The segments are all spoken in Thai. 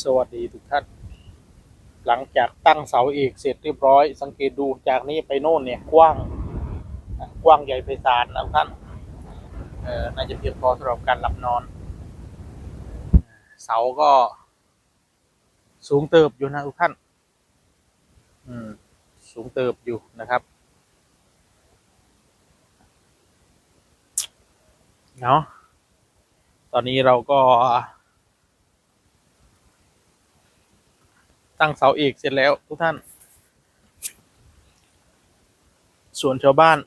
สวัสดีทุกท่าน หลังจากตั้งเสาเอกเสร็จเรียบร้อย สังเกตดูจากนี้ไปโน่นเนี่ยกว้าง กว้างใหญ่ไพศาลนะท่านน่าจะเพียงพอสำหรับการหลับนอน เสาก็สูงเติบอยู่นะทุกท่าน อืม สูงเติบอยู่นะครับ เนาะ ตอนนี้เราก็ ตั้งเสาเอกเสร็จแล้วทุกท่าน ส่วนชาวบ้าน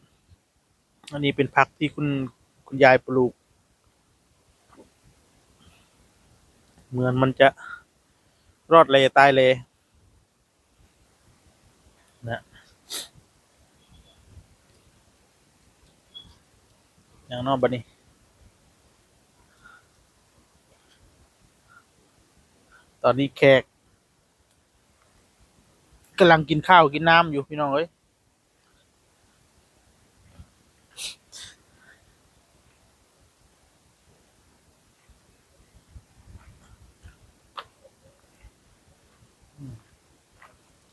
อันนี้เป็นพักที่คุณคุณยายปลูก เหมือนมันจะรอดเลยตายเลยนะอย่างนอกบันนี้ตอนนี้แขก กำลังกินข้าวกินน้ำอยู่พี่น้องเอ้ย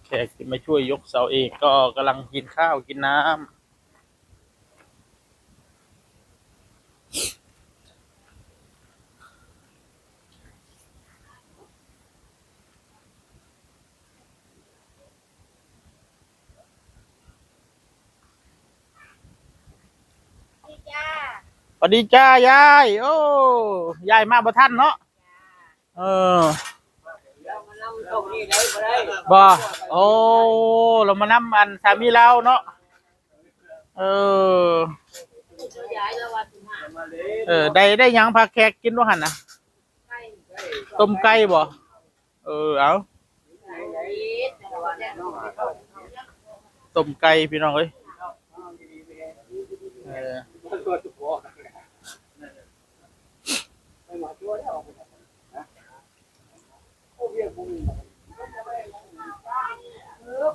แขกที่มาช่วยยกเสาเอกก็กำลังกินข้าวกินน้ำ วัสดีจ้ายาย โอ้ยายมาบ่ทันเนาะเออบ่ได้โอ้เรามานำอันสามีเราเนาะเออเออได้ได้ยังพาแขกกินบ่หั่นนะต้มไก่บ่เออเอาใกล้แต่ว่าเนี่ยน้องต้มไก่พี่น้องเอ้ยเออ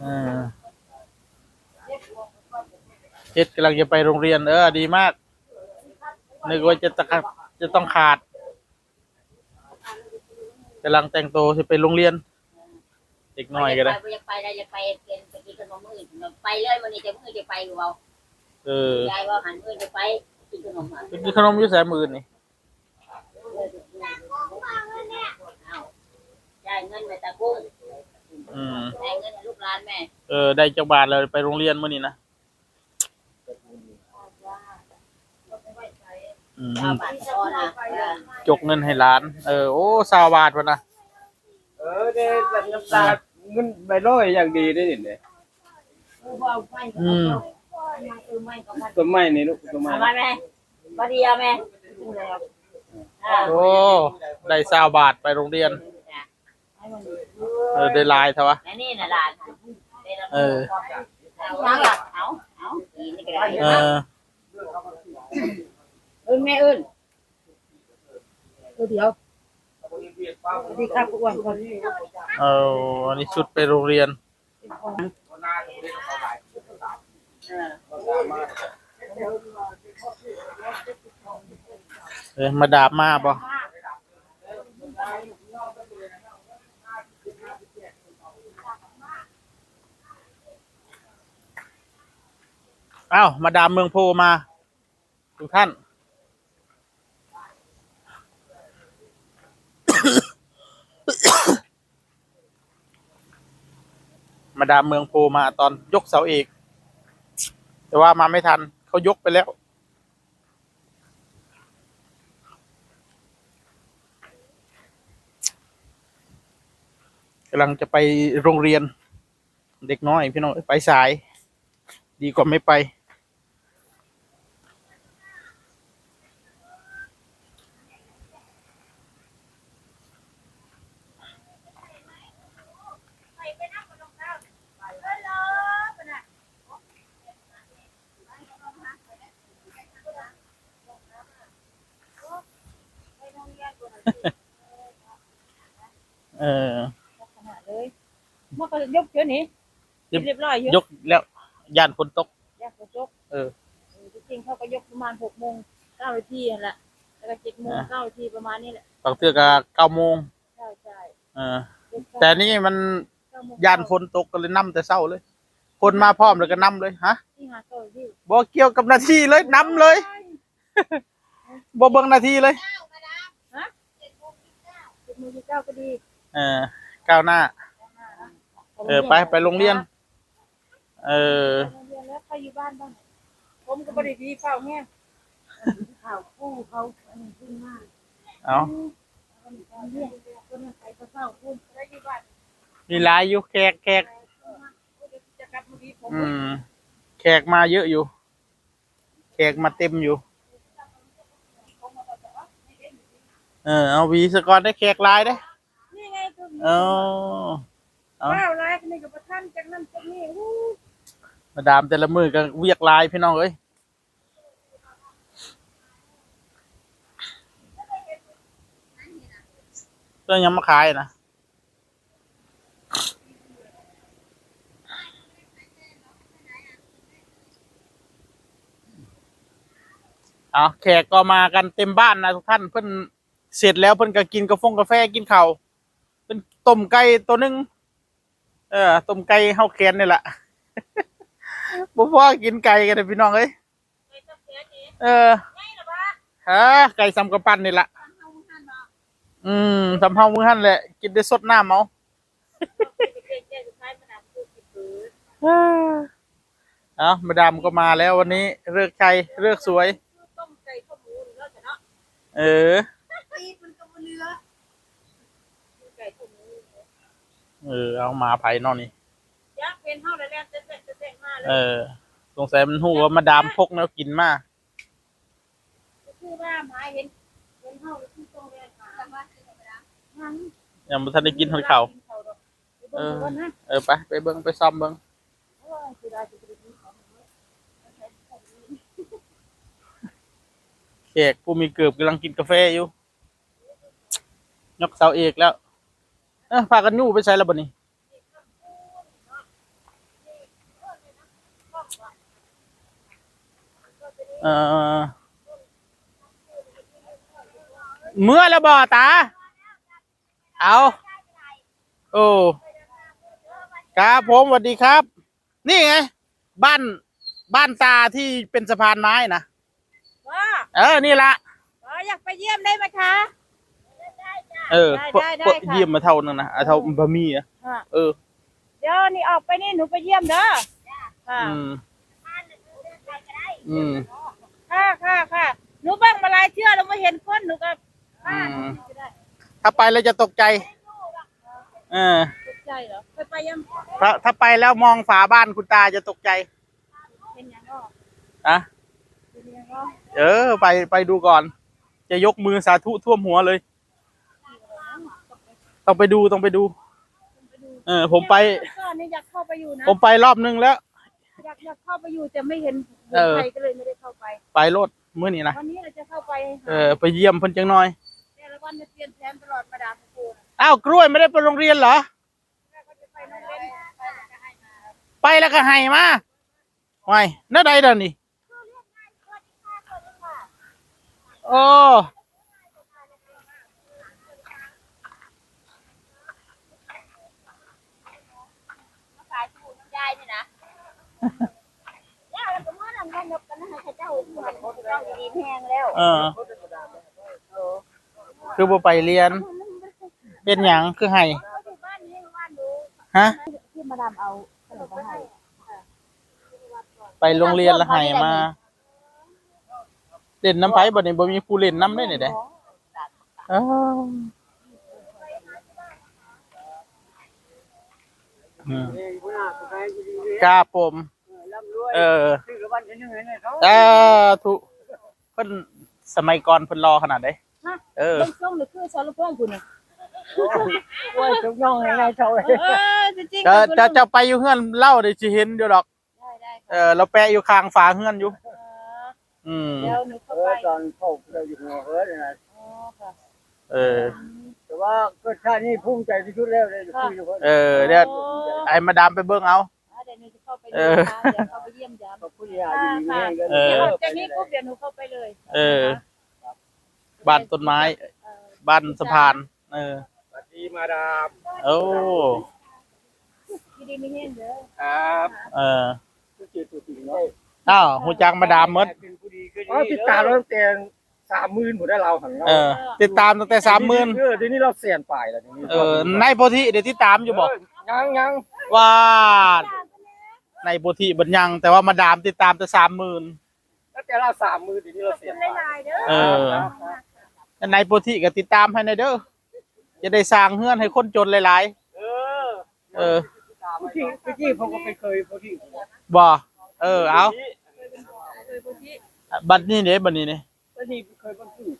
เออเจ็ดกำลังจะไปโรงเรียน เออ ดีมาก นึกว่าจะตะจะต้องขาดกำลังแต่งตัวจะไปโรงเรียนเด็กน้อยก็ได้อยากไปได้อยากไปเป็นไปกินขนมมือไปเลยวันนี้จะมือจะไปอยู่เอาเออยายว่าหันมือจะไปกินขนมอะไปกินขนมอยู่แสนมื่นนี่ จ่ายเงินแม่ตากุ้งอืมจ่ายเงินลูกหลานแม่เออได้จักบาทเลยไปโรงเรียนมื่อนี้นะอืมชาวบ้านพอนะจกเงินให้หล้าน เออโอ้สาวบาทวะนะเออได้แบบน้ำตาเงินใบร้อยอย่างดีได้เนี่ยอืมต้นไม้นี่ลูกต้นไม้เอามาแม่มาดีเอาแม่อ่าโอ้ได้สาวบาทไปโรงเรียน เออได้หลายเท่าวะอันนี้น่ะหลานเออเอาล่ะเอาเอาอีนี่ก็ได้เออเอิ้นแม่เอิ้นเดี๋ยวดีครับอ้วนคนเอาอันนี้ชุดไปโรงเรียนเออมาดาบมาบ่ อ้าวมาดามเมืองโพมา ทุกท่าน มาดามเมืองโพมาตอนยกเสาเอก แต่ว่ามาไม่ทันเขายกไปแล้วกำลังจะไปโรงเรียน เด็กน้อยพี่น้องไปสาย ดีกว่าไม่ไป เออเลยมันก็ยกเดี๋ยวนี้เรียบเรียบร้อยอยู่ยกแล้วย่านฝนตกยกยกเออจริงๆเขาก็ยกประมาณหกโมงเก้านาทีนั่นแหละแล้วก็เจ็ดโมงอะเก้านาทีประมาณนี้แหละบางเทื่อก็เก้าโมงใช่ใช่เอออแต่นี่มันยานฝนตกก็เลยนํแต่เช้าเลย คนมาพร้อมแล้วก็นํเลยฮะที่หาตัวที่บ่เกี่ยวกับหนาทีเลยนํเลยบ่เบิ่งหนาทีเลยเจ็ดโมง ยี่เก้าก็ดีเออก้าวหน้า เออไปไปโรงเรียน เออโรงเรียนแล้วไปอยู่บ้านบ้างผมก็บริดีเฝ้าแง่ข่าวกู้เขาอันนี้ขึ้นมากเอาเรียนคนนั้นไปก็เฝ้าคุณได้อยู่บ้านมีหลายอยู่แขกแขกจะกลับมาดีผมอืมแขกมาเยอะอยู่ แขกมาเต็มอยู่ เออเอาวีสกอนได้แขกหลายได้นี่ไงคือเออเอาข้าวไรกันนี่กับประท่านจากนั้นจากนี้อู้มาดามแต่ละมือก็เวียกหลายพี่น้องเอ้ยเรื่องยังมาขายนะเอาแขกก็มากันเต็มบ้านนะทุกท่านเพิ่น เสร็จแล้วเพิ่นก็กินกาแฟกาแฟกินข้าวเป็นต้มไก่ตัวหนึงเออต้มไก่เฮาแคนนี่แหละบ่พอกินไก่กันเลยพี่น้องเอ้ยไอ้ตะเกียนี่เออไงล่ะวะฮะไก่ซ้ำกระปั้นนี่แหละทำเฮาหันมาอืมสำเฮามือหั่นแหละ กินได้สดน้ำเอาเก่งๆสุดท้ายมันเอาอสิบปืนเอามาดามก็มาแล้ววันนี้เลือกชัยเลือกสวยต้มไก่ข้าวหมูนี่แล้วจะเนาะเออ ตีมันก็บ่เหลือไก่ข้าวหมู เออ เอามาไผ่นอนนี่อยากเป็นเฮาแล้วๆเต๊ะๆเต๊ะๆมาเลเอยอสงสัยมันหูว่ามาดามพกแนวกินมาคือว่าหมาเห็นเห็นเฮาแล้วคือต้องเรียนหาว่าสิธรรมดาหันยังบ่ทันได้กินหอยเขาวเออวันนั้นเออไปไปเบิ่งไปซ่อมเบิ่งโอ้ยสิได้สิได้กินของแขกผู้มีเกือบกำลังกินกาแฟอยู่ ยกเสาเอกแล้ว เออพากันยู่ไปใช้แล้วบ่นี่เออเมื่อแล้วบ่ตา เอาโอ้ครับผมสวัสดีครับ นี่ไง บ้านบ้านตาที่เป็นสะพานไม้นะว่าเออ นี่ละอ๋ออยากไปเยี่ยมได้ไหมคะ เออได้พวกได้ได้พวกค่ะ เยี่ยมมาเท่านึงนะเอาเท่าบะหมี่อะค่ะเออเดี๋ยวนี่ออกไปนี่หนูไปเยี่ยมเด้อค่ะอืมอืม ค่ะค่ะค่ะหนูเบ้างมาหลายเชื่อแล้วมาเห็นคนหนูก็ค่ะอืม ถ้าไปแล้วจะตกใจ เออ ตกใจเหรอไปไปยังถ้าถ้าไปแล้วมองฝาบ้านคุณตาจะตกใจเห็นยังก็อะเห็นยังก็เออ ไปไปดูก่อน จะยกมือสาธุท่วมหัวเลย ต้องไปดูต้องไปดู เออ ผมไป ก็นี่อยากเข้าไปอยู่นะผมไปรอบนึงแล้ว อยากอยากเข้าไปอยู่แต่ไม่เห็นเออ ใครก็เลยไม่ได้เข้าไป ไปรถมื้อนี้นะวันนี้เราจะเข้าไปหาเออไปเยี่ยมเพิ่นจังหน่อยแต่ละวันจะเปลี่ยนแผนตลอดมาดามปูนะอ้าวกล้วยไม่ได้ไปโรงเรียนเหรอ แม่ก็จะไปโรงเรียนไปจะให้มาไปแล้วก็ให้มาไว้นั่นใดเดินนี่โอ้ ขายสูตรยายนี่นะแล้วเราก็มาทำกันยกกันให้เจ้าผู้หันเจ้าดีแห้งแล้ว เออ คือบ่ไปเรียน เป็นหยังคือให้ฮะที่มาดามเอาขนมมาให้ไปโรงเรียนแล้วให้มา เล่นน้ำไผบ่นี่บ่มีผู้เล่นน้ำได้นี่เด้เออ อืมนี่ผู้น่าผู้ใครอยู่ดีครับผมร่ำรวยเออซื้อกับวันที่หนึ่งให้เขาเออทุเพิ่นสมัยก่อนเพิ่นรอขนาดใดเออเบิ่งส่งหรือคือสารพงคุณน่ะโอ้ยทุกย่องให้ไงเขาเลยเออจริงๆจะคุณจะลุงจะไปอยู่เฮือนเล่าได้สิเห็นอยู่ดอกได้ได้เออเราแปะอยู่ข้างฝาเฮือนอยู่เอออืมเดี๋ยวหนูเข้าเอไปอตอนพ่อเราอยู่หัวเออเนี่ยนะอ๋อค่ะเออแต่ว่าก็ชาตินี้ภูมิใจที่สุดแล้วเลยคุยกับคนเออเดี๋ย วไอ้มาดามไปเบิ่งเอาอ่าเดี๋ยวหนูจะเข้าไปเอดูอนะคะเดี๋ยวเข้าไปเยี่ยมยามขอบคุณยาดีแม่งกันเออเดี๋ยวออกจากนี้ปุ๊บเดี๋ยวหนูเข้าไปเลยเออ บ้านต้นไม้ เออบ้านสะพาน เออ สวัสดีดีมาดามโอ้ ดีดีไม่แห้งเด้อครับเออผู้เจอตัวจริงเนาะอ้าวหูจักมาดามหมด เป็นผู้ดีก็ดีอ๋อติดตามเราตั้งแต่สามหมื่นผมได้เราหันเราเออ ติดตามตั้งแต่สามหมื่นเออเดี๋ยวนี้เราเสียนป่ายแล้วดี๋ยวนี้เออ ในโพธิเดี๋ยวติดตามอยู่บอก เยังยังว่าในโพธิบัญญัง แต่ว่ามาดามติดตามแต่สามหมื่นตั้งแต่เราสามหมื่นเดี๋ยวนี้เราเสียนหป่ายลายๆเด้อเออในโพธิก็ติดตามให้ในอยเด้อจะได้สร้างเฮือนให้คนจนหลายเออๆเออผู้ที่ผู้ที่ผมก็ไปเคยผู้ที่บ่เออเอาบัดนี้เด้บัดนี้นี่ผู้ที่เคยบรรทุก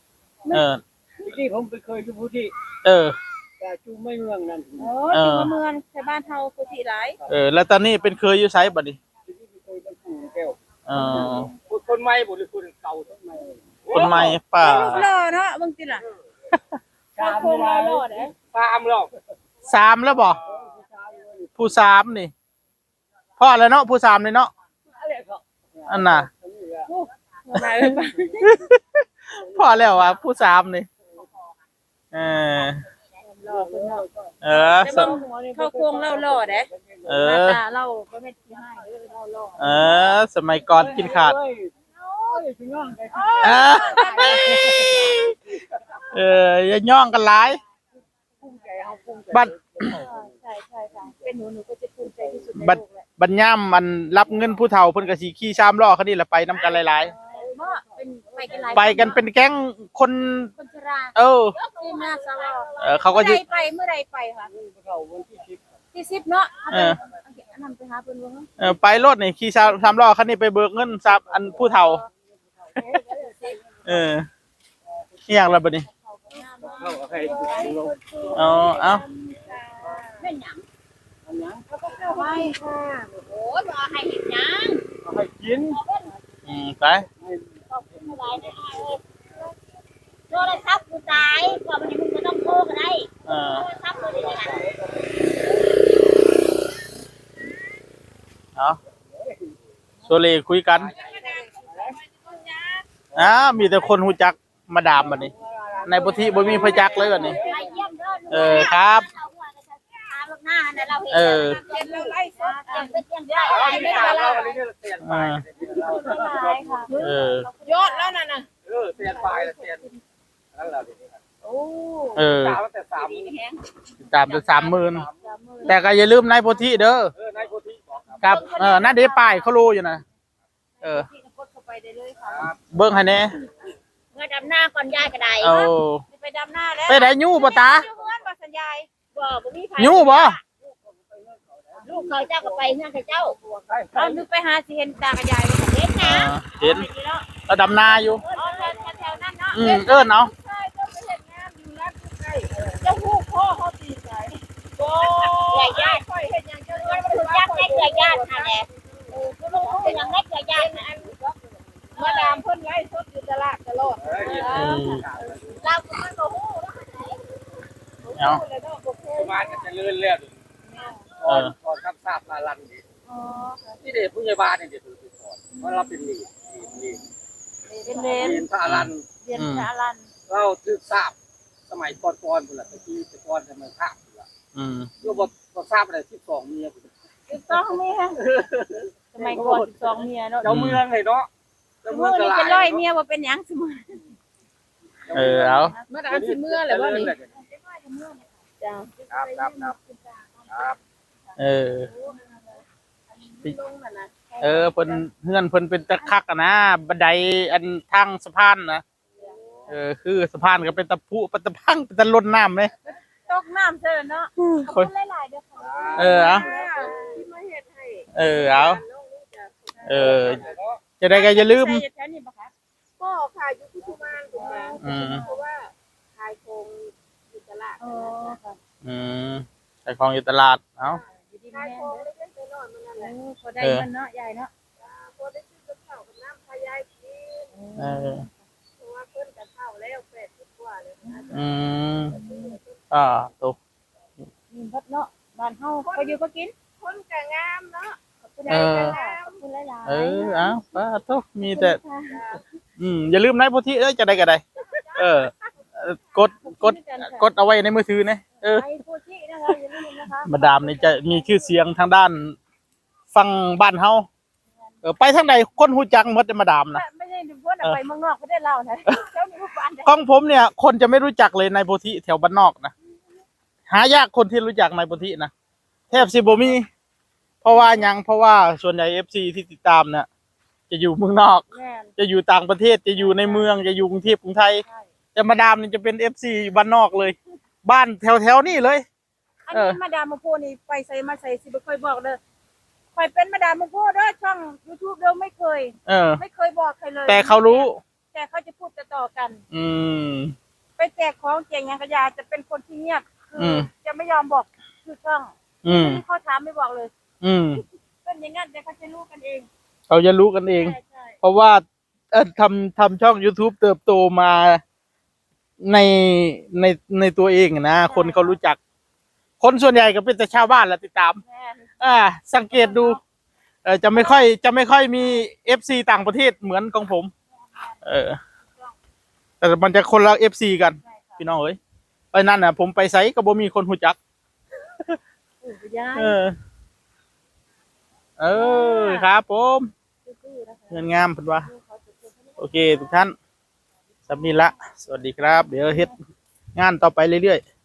เออผู้ที่ผมไปเคยอยู่ผู้ที่ เออ แต่จูไม่เมืองนั่นโอ้ที่ว่าเมืองใช้บ้านเฮาคือที่หลายเออ แล้วตอนนี้เป็นเคยอยู่ไสบัดนี้ผู้ที่เคยบรรทุกแก้วเออคนใหม่บ่หรือคนเก่าคนใหม่คนใหม่ป่ารูปหล่อเนาะเบิ่งติล่ะชอบโครงหล่อๆเด้อตามหรอกสามแล้วบ่ผู้สามนี่พ่อแล้วเนาะผู้สามนี่เนาะอะไรก็อันน่ะหลายเป็นบ้านพ่อแล้วว่ะผู้สามนี่เออห ล่อเพิ่นเนาะเออแต่สเบิ่งเข้าโครงหล่อๆเด้เอหน้าอ ตาเราบ่แม่นขี้ให้เด้อหล่อเออ สมัยก่อนกินขาดโอ้ยถึงย่องไปเออเอออย่าย่องกันหลายภูมิใจเฮาภูมิใจบัดๆใช่ใช่ค่ะเป็นหนูหนูก็จะภูมิใจที่สุดในบัดโลกแหละบัญญัมมันรับเงินผู้เฒ่าเพิ่นก็สิขี่ชามล้อคันนี้แหละไปนํกันหลายเนาะ เป็นไปกันหลายๆไปกันเป็นแก๊งคน คนชราเออที่หน้าสลอเออเขาก็เมื่อจะใดไปเมื่อใดไปค่ะเข้าวันที่สิบที่สิบเนาะเอออันนั้นไปหาเพิ่นว่าเออไปรถนี่ขี่ชามชามล้อคันนี้ไปเบิกเงินซับอันผู้เฒ่า เอออหย่างละบัดนี้เข้าให้ลงเอาเอาเป็นหยังอันยังเขาก็เข้าไว้ค่ะโอ้ยว่าให้เห็นหยังเอาให้กินอืมไป ขอบคุณหลายนะเอ้ยโทรศัพท์กูตายกว่ามันนี้มึงก็ต้องโทรก็ได้เออ โทรศัพท์กูด้ยังไงเอาโซเลคุยกันอ้ามีแต่คนหูจักมาดามบัดนี้ ในปฏิบ่มีพจักเลยบัดนี้ ไปเยี่ยมเด้ออครับเอาหัวกระชับ หน้าเนี่ยเราเห็นเออ เห็นเราไล่สดเห็นเป็นยังไงเอาไล่ให้ไม่ตาได้เราเราอันนี้เสียนป่ายเออ ยอดแล้วน่ะนะเออเสียนป่ายเสียนนั่นแหละโอ้เออตามตั้งแต่สามดีแฮงตามเป็นสามหมื่นแต่ก็อย่าลืมนายโพธิเด้อเออนายโพธิบอกครับครับเออนั่นเด้ป้ายเขารู้อยู่นะเออ ที่กดเข้าไปได้เลยค่ะเบิ่งให้แน่เมื่อดำหน้าก่อนยายก็ได้เอาไปดำหน้าแล้วไปได้ยู่บ่ตาอยู่เพื่อนบ่สัญญาณ บ่บ่มีไผยู่บ่ลูกเขาเจ้าก็ไปเฮือนเขาเจ้าเอานึกไปหาสิเห็นตากับยายเห็นอ่านะเห็นเราดำนาอยู่ อ๋อแถวแถวนั้นเนาะอืมเอิ้นเอาใช่ก็ไปเห็นงานอยู่ร้านใกล้เจ้าฮู้พ่อเขาตีใจโอ้ยญาติค่อยเฮ็ดหยังเจ้ามันบ่รู้จักได้เกลือญาติหั่นแหละเออคือบ่รู้หยังได้เกลือญาตินะมาดามเพิ่นไล่สดอยู่ตลาดตลอดอืมเราก็มันบ่ฮู้ว่าไหนเอาเลยเนาะบ่ฮู้ มาจะเจริญแล้วก่อนก่อนคำสาบลาลันดีอ๋อที่เด็กผู้ใหญ่บ้านเนี่ยเดี๋ยวถือก่อนเพราะเราเป็นหนี้หนี้เป็นเรนหนี้พระลันเรียนสารันเราถือทราบสมัยก่อนก่อนพุ่นล่ะตะกี้แต่ก่อนทำไมทราบพุ่นล่ะอืมเมื่อบ่บ่ทราบอะไรที่สองเมียพุ่นล่ะ12เมียสมัยก่อน12เมียเนาะเจ้าเมืองให้เนาะสมมุตินี่เป็นร้อยเมียบ่เป็นหยังสมมุติเออเอา มาดามสิเมื่อแหละว่านี่ จ้าครับครับครับครับเออ ลงน่ะนะเออเพิ่นเฮือนเพิ่นเป็นตะคักอะนะบันไดอันทางสะพานนะเออคือสะพานก็เป็นตะพุเป็นตะพังเป็นตะล้นน้ำเลยตกน้ำเจอเนาะขอบคุณหลายๆเด้อค่ะเออเอา ที่มาเฮ็ดให้เออเอาเออ จะได้ก็อย่าลืมใส่อยู่แถวนี้บ่คะก็ขายอยู่ที่ทุมานถูกไหมอืมเพราะว่าขายคง อยู่ตลาดอ๋อค่ะอืมใส่ของอยู่ตลาดเอาอยู่ดีแม่เด้อเล็กๆน้อยๆมันนั่นแหละพอได้เงินเนาะยายเนาะพอได้ซื้อกับข้าวกับน้ำพายายกินเออ เพราะว่าเพิ่นก็เข้าแล้ว80กว่าแล้วนะอืมอ่าตุกนี่เพิ่นเนาะบ้านเฮาก็อยู่ก็กินคนก็งามเนาะขอบคุณหลายๆขอบคุณหลายๆเออเอาป้าตุกมีแต่ อืมอย่าลืมนายโพธิเอ้ยจะได้ก็ได้ เออเอ่อกดกด กดเอาไว้ในมือถือนะเออไอโพชินะคะอย่าลืมนะคะมาดามนี่จะมีชื่อเสียงทางด้านฟังบ้านเฮาเออไปทางใดคนหูจักหมดแต่มาดามนะไม่ใช่ถึงพวกไปเมืองนอกไม่ได้เล่านะเจ้าหนูบ้านของผมเนี่ย คนจะไม่รู้จักเลยในโพธิแถวบ้านนอกนะหายากคนที่รู้จักในโพธินะแทบสิบ่มีเพราะว่าหยังเพราะว่าส่วนใหญ่เอฟซีที่ติดตามเนี่ยจะอยู่เมืองนอกแม่นจะอยู่ต่างประเทศจะอยู่ในเมืองจะอยู่กรุงเทพกรุงไทยใช่ แต่มาดามนี่จะเป็นเอฟซีบ้านนอกเลย บ้านแถวแถวๆนี่เลย อันนี้มาดามมาพูนี่ไปใส่มาใส่สิบ่เคยบอกเลยคอยเป็นมาดามมาพูเด้อช่อง YouTube เด้อไม่เคย เออ ไม่เคยบอกใครเลย แต่เขารู้ แต่เขาจะพูดต่อๆกัน อืม ไปแจกของแจกหยังกระยาจะเป็นคนที่เงียบคืออม จะไม่ยอมบอกคือช่องอืม ที่เขาถามไม่บอกเลย อืม เป็นอย่างนั้นแต่เขาจะรู้กันเองเขาจะรู้กันเอง ใช่ใช่เพราะว่าเออทำทำช่อง YouTube เติบโตมา ในในในตัวเองอะนะคนเขารู้จัก คนส่วนใหญ่ก็เป็นแต่ชาวบ้านแหละติดตาม แม่นอ่า สังเกตดู เออจะไม่ค่อยจะไม่ค่อยมีเอฟซีต่างประเทศเหมือนของผม เออ แต่มันจะคนละเอฟซีกัน ใช่ค่ะพี่น้องเอ้ยไปนั่นน่ะ ผมไปไซก็บ่มีคนหูจักโอ้ยยายเออ เออครับผมซื่อๆนะคะเงินงามเพิ่นว่าโอเค ทุกท่าน สำนีละ สวัสดีครับ เดี๋ยวเฮ็ดงานต่อไปเรื่อยๆ